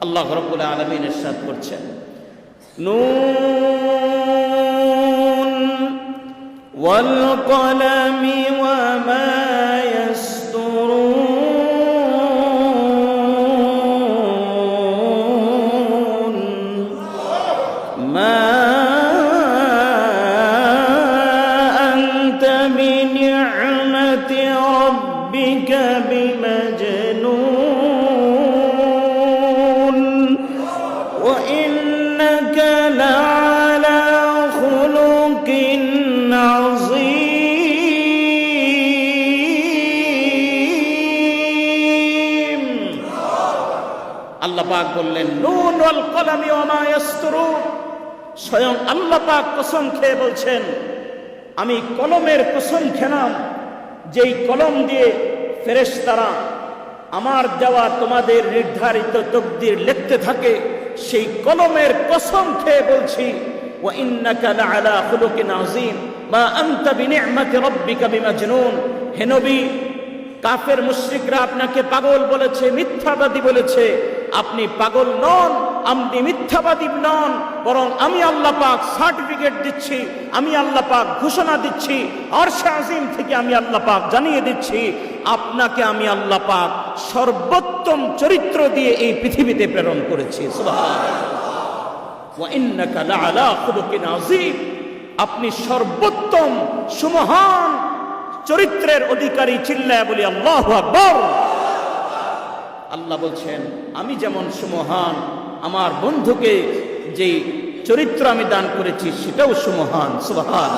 আল্লাহ রব্বুল আলমিন এরশাদ করছেন নুন ওয়াল কলামি ওয়া মা ইয়াসতুরুন بك আল্লাহ পাক বললেন, নুন স্বয়ং খেয়ে বলছেন, আমি কলমের কসম খেলাম, যেই কলম দিয়ে ফেরেশতারা আমার দেওয়া তোমাদের নির্ধারিত তকদির লিখতে থাকে। সেই কলমের কসম খেয়ে বলছি কাফের মুশরিকরা আপনাকে পাগল বলেছে, মিথ্যাবাদী বলেছে। আপনি পাগল নন। আপনি মিথ্যাবাদী নন, বরং আমি আল্লাহ পাক সার্টিফিকেট দিচ্ছি, আমি আল্লাহ পাক ঘোষণা দিচ্ছি অর্শে আজিম থেকে আমি আল্লাহ পাক জানিয়ে দিচ্ছি, আপনাকে আমি আল্লাহ পাক সর্বোত্তম চরিত্র দিয়ে এই পৃথিবীতে প্রেরণ করেছি। আপনি সর্বোত্তম সুমহান চরিত্রের অধিকারী চিল্লায় বলি আল্লাহ আকবর। আল্লাহ বলছেন, আমি যেমন সুমহান, আমার বন্ধুকে যে চরিত্র আমি দান করেছি সেটাও সুমহান। সুবহান